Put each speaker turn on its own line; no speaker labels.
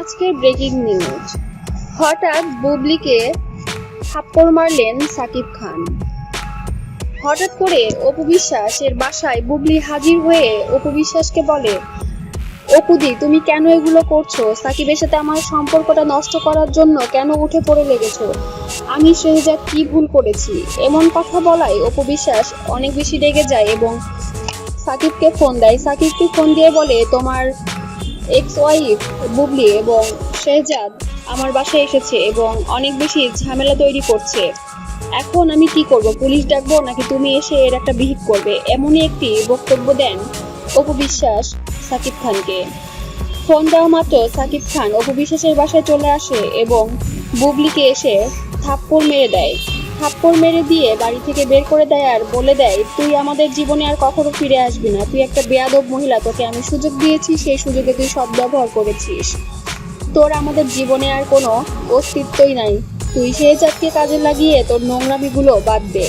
আজকের breaking news হঠাৎ বুবলিকে থাপ্পড় মারলেন সাকিব খান। হঠাৎ করে অপু বিশ্বাসের বাসায় বুবলি হাজির হয়ে অপু বিশ্বাসকে বলে অপুদি তুমি কেন এগুলো করছ? সাকিবের সাথে আমার সম্পর্কটা নষ্ট করার জন্য কেন উঠে পড়ে লেগেছো? আমি শেহজাদ কি ভুল করেছি? এমন কথা বলায় অপু বিশ্বাস অনেক বেশি রেগে যায় এবং সাকিবকে ফোন দেয়। সাকিবকে ফোন দিয়ে বলে, তোমার এক্স ওয়াইফ বুবলি এবং শেহজাদ আমার বাসায় এসেছে এবং অনেক বেশি ঝামেলা তৈরি করছে। এখন আমি কি করব? পুলিশ ডাকবো নাকি তুমি এসে এর একটা বিহিত করবে? এমনই একটি বক্তব্য দেন অপু বিশ্বাস সাকিব খানকে। ফোন দেওয়া মাত্র সাকিব খান অপু বিশ্বাসের বাসায় চলে আসে এবং বুবলিকে এসে থাপ্পড় মেরে দেয়। থাপ্পড় মেরে দিয়ে বাড়ি থেকে বের করে দেয় আর বলে দেয়, তুই আমাদের জীবনে আর কখনো ফিরে আসবি না। তুই একটা বেয়াদব মহিলা, তোকে আমি সুযোগ দিয়েছি, সেই সুযোগে তুই সব ব্যবহার করেছিস। তোর আমাদের জীবনে আর কোনো অস্তিত্বই নাই। তুই সেই চাঁদকে কাজে লাগিয়ে তোর নোংরামিগুলো বাদ দে।